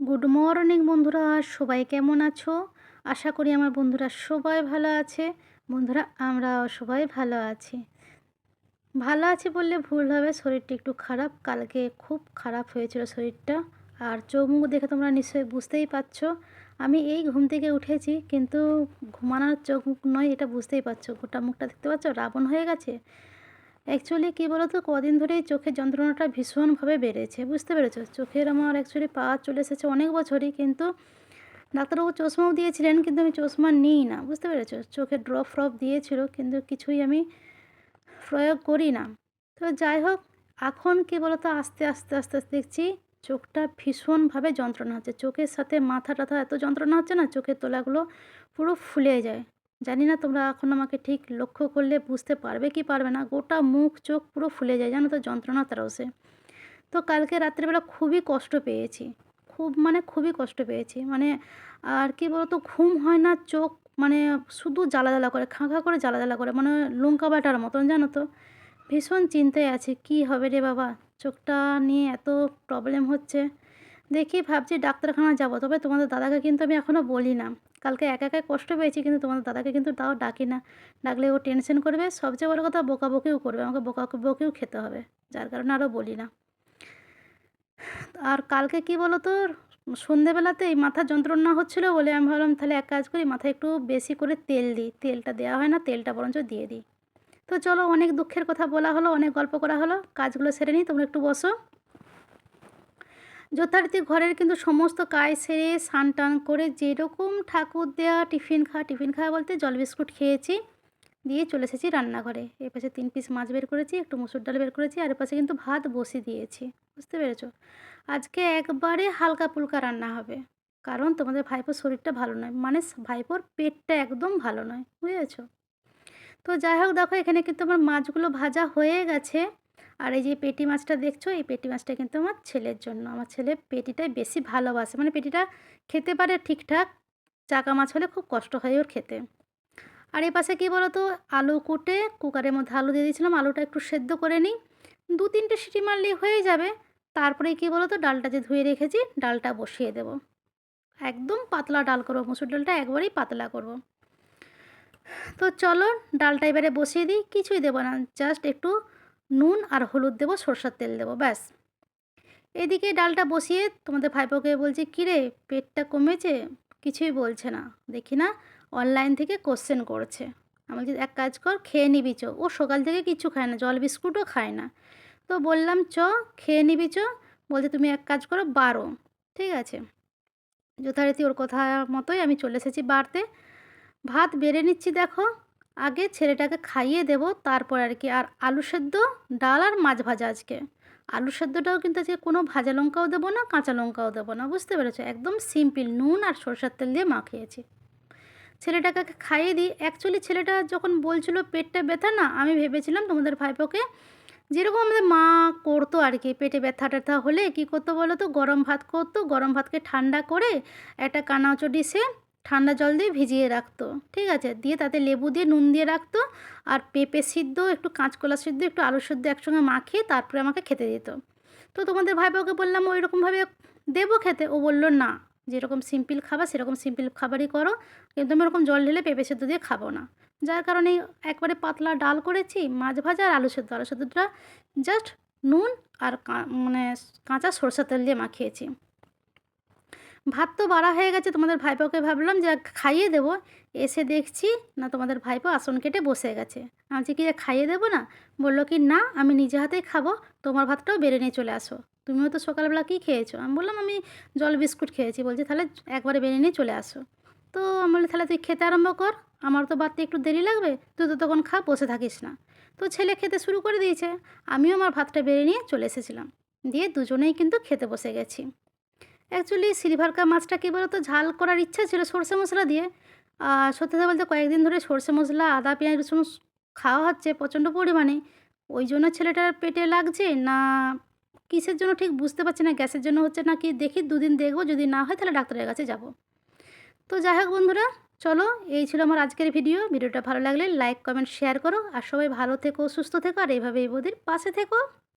Good morning বন্ধুরা। সবাই কেমন আছো? আশা করি আমার বন্ধুরা সবাই ভালো আছে। বন্ধুরা, আমরাও সবাই ভালো আছি। ভালো আছি বললে ভুল হবে। শরীরটা একটু খারাপ। কালকে খুব খারাপ হয়েছিল শরীরটা। আর চোখ মুখ দেখে তোমরা নিশ্চয়ই বুঝতেই পারছ। আমি এই ঘুম থেকে উঠেছি, কিন্তু ঘুমানোর চোখ মুখ নয়, এটা বুঝতেই পারছ। গোটা মুখটা দেখতে পাচ্ছ? রাবণ হয়ে গেছে। অ্যাকচুয়ালি কী বলো তো কদিন ধরেই চোখের যন্ত্রণাটা ভীষণভাবে বেড়েছে। বুঝতে পেরেছ? চোখের আমার অ্যাকচুয়ালি পাওয়ার চলে এসেছে অনেক বছরই, কিন্তু ডাক্তারবাবু চশমাও দিয়েছিলেন, কিন্তু আমি চশমা নিই না। বুঝতে পেরেছ? চোখে ড্রপ ফ্রপ দিয়েছিল, কিন্তু কিছুই আমি প্রয়োগ করি না। তো যাই হোক, এখন কী বলো তো আস্তে আস্তে আস্তে আস্তে দেখছি চোখটা ভীষণভাবে যন্ত্রণা হচ্ছে। চোখের সাথে মাথা টাথা এত যন্ত্রণা হচ্ছে না, চোখের তোলাগুলো পুরো ফুলে যায়। জানি না তোমরা এখন আমাকে ঠিক লক্ষ্য করলে বুঝতে পারবে কি পারবে না। গোটা মুখ, চোখ পুরো ফুলে যায়, জানো তো, যন্ত্রণা তারসে। তো কালকে রাত্রেবেলা খুবই কষ্ট পেয়েছি। খুব মানে খুবই কষ্ট পেয়েছি। মানে আর কি বলতো, ঘুম হয় না, চোখ মানে শুধু জ্বালা জ্বালা করে, খাঁ খাঁ করে জ্বালা জ্বালা করে মানে লঙ্কা বাটার মতন, জানো তো। ভীষণ চিন্তায় আছি, কি হবে রে বাবা? চোখটা নিয়ে এত প্রবলেম হচ্ছে। দেখি ভাবছি ডাক্তারখানা যাব, তবে তোমাদের দাদাকে কিন্তু আমি এখনও বলি না। কালকে একা একাই কষ্ট পেয়েছি, কিন্তু তোমাদের দাদাকে কিন্তু তাও ডাকি না। ডাকলে ও টেনশন করবে, সবচেয়ে বড় কথা বকাবকিও করবে, আমাকে বকা বকেও খেতে হবে, যার কারণে আরও বলি না। আর কালকে কি বলো তো সন্ধেবেলাতেই মাথা যন্ত্রণা হচ্ছিল বলে আমি ভাবলাম তাহলে এক কাজ করি, মাথায় একটু বেশি করে তেল দিই, তেলটা দেওয়া হয় না, তেলটা বরঞ্চ দিয়ে দিই। তো চলো অনেক দুঃখের কথা বলা হলো, অনেক গল্প করা হলো, কাজগুলো সেরে নিই, তোমরা একটু বসো। যথারীতি ঘরের কিন্তু সমস্ত কাজ সেরে স্নান টান করে যেরকম ঠাকুর দেওয়া টিফিন খাওয়া টিফিন খাওয়া বলতে জল বিস্কুট খেয়েছি, দিয়ে চলে এসেছি রান্নাঘরে। এ পাশে তিন পিস মাছ বের করেছি, একটু মুসুর ডাল বের করেছি, আর পাশে কিন্তু ভাত বসিয়ে দিয়েছি। বুঝতে পেরেছ? আজকে একবারে হালকা পুলকা রান্না হবে। কারণ তোমাদের ভাইপোর শরীরটা ভালো নয়। মানে ভাইপোর পেটটা একদম ভালো নয়। বুঝেছ? তো যাই হোক, দেখো এখানে কিন্তু আমার মাছগুলো ভাজা হয়ে গেছে। আর এই যে পেটি মাছটা দেখছ, এই পেটি মাছটা কিন্তু আমার ছেলের জন্য। আমার ছেলে পেটিটাই বেশি ভালোবাসে। মানে পেটিটা খেতে পারে ঠিকঠাক, চাকা মাছ হলে খুব কষ্ট হয় ওর খেতে। আর এই পাশে কী বলো তো আলু কুটে, কুকারের মধ্যে আলু দিয়ে দিয়েছিলাম, আলুটা একটু সেদ্ধ করে নিই। দু তিনটে সিটি মারলেই হয়ে যাবে। তারপরে কী বলো তো ডালটা যে ধুয়ে রেখেছি, ডালটা বসিয়ে দেব। একদম পাতলা ডাল করব, মুসুর ডালটা একবারেই পাতলা করব। তো চলো, ডালটা এবারে বসিয়ে দিই, কিছুই দেবো না, জাস্ট একটু নুন আর হলুদ দেবো, সরষার তেল দেবো, ব্যাস। এদিকে ডালটা বসিয়ে তোমাদের ভাইপোকে বলছি, কিরে, পেটটা কমেছে? কিছুই বলছে না। দেখি না, অনলাইন থেকে কোশ্চেন করছে। আমি বলছি, এক কাজ কর, খেয়ে নিবি চো। ও সকাল থেকে কিছু খায় না, জল বিস্কুটও খায় না। তো বললাম, চ, খেয়ে নিবি চো। বলছে, তুমি এক কাজ করো, বারো। ঠিক আছে। যথারীতি ওর কথা মতোই আমি চলে এসেছি বাড়তে ভাত বেড়ে নিচ্ছি, দেখো। আগে ছেলেটাকে খাইয়ে দেব, তারপর আর কি। আর আলু সেদ্ধ, ডাল আর মাছ ভাজা আজকে। আলু সেদ্ধটাও কিন্তু আজকে কোনো ভাজা লঙ্কাও দেবো না, কাঁচা লঙ্কাও দেবো না, বুঝতে পেরেছ? একদম সিম্পল নুন আর সরষের তেল দিয়ে মাখিয়েছি। ছেলেটাকে খাইয়ে দিই। অ্যাকচুয়ালি ছেলেটা যখন বলছিল পেটটা ব্যথা না, আমি ভেবেছিলাম তোমাদের ভাইপোকে, যেরকম আমাদের মা করতো আর কি, পেটে ব্যথা ট্যাথা হলে কি করতো বলো তো গরম ভাত করতো, গরম ভাতকে ঠান্ডা করে একটা কানাচো ডিশে ঠান্ডা জল দিয়ে ভিজিয়ে রাখতো, ঠিক আছে? দিয়ে তাতে লেবু দিয়ে নুন দিয়ে রাখতো আর পেঁপে সিদ্ধ, একটু কাঁচকলা সিদ্ধ, একটু আলু সিদ্ধ একসঙ্গে মাখিয়ে তারপরে আমাকে খেতে দিত। তো তোমাদের ভাই ওকে বললাম ওই রকমভাবে দেবো খেতে? ও বলল, না, যেরকম সিম্পল খাবার সেরকম সিম্পল খাবারই করো। কিন্তু আমি ওরকম জল ঢেলে পেঁপে সেদ্ধ দিয়ে খাব না। যার কারণে একবারে পাতলা ডাল করেছি, মাছ ভাজা আর আলু সেদ্ধ। আলু সেদ্ধটা জাস্ট নুন আর মানে কাঁচা সরষের তেল দিয়ে মাখিয়েছি। ভাত তো বাড়া হয়ে গেছে, তোমাদের ভাইপোকে ভাবলাম যে খাইয়ে দেবো। এসে দেখছি না, তোমাদের ভাইপো আসন কেটে বসে গেছে। আমি কি খাইয়ে দেবো না? বলল কি, না, আমি নিজে হাতেই খাব, তোমার ভাতটাও বেড়ে নিয়ে চলে আসো। তুমিও তো সকালবেলা কী খেয়েছো? আমি বললাম, আমি জল বিস্কুট খেয়েছি। বলছি, তাহলে একবারে বেড়ে নিয়ে চলে আসো। তো আমি বলি তাহলে তুই খেতে আরম্ভ কর, আমার তো বাড়তে একটু দেরি লাগবে, তুই তো তখন খা, বসে থাকিস না। তো ছেলে খেতে শুরু করে দিয়েছে, আমিও আমার ভাতটা বেড়ে নিয়ে চলে এসেছিলাম। দিয়ে দুজনেই কিন্তু খেতে বসে গেছি। অ্যাকচুয়ালি সিলভারকা মাছটা কী বলতো? ঝাল করার ইচ্ছা ছিল সর্ষে মশলা দিয়ে। আর সত্যি কথা বলতে কয়েকদিন ধরে সর্ষে মশলা, আদা, পেঁয়াজ, রসুন খাওয়া হচ্ছে প্রচণ্ড পরিমাণে। ওই জন্য ছেলেটার পেটে লাগছে না, কিসের জন্য ঠিক বুঝতে পারছি না, গ্যাসের জন্য হচ্ছে না কি দেখি দুদিন দেখব, যদি না হয় তাহলে ডাক্তারের কাছে যাব। তো যাই হোক বন্ধুরা, চলো, এই ছিল আমার আজকের ভিডিও। ভিডিওটা ভালো লাগলে লাইক, কমেন্ট শেয়ার করো। আর সবাই ভালো থেকো, সুস্থ থেকো, আর এইভাবে এই বৌদির পাশে থেকো।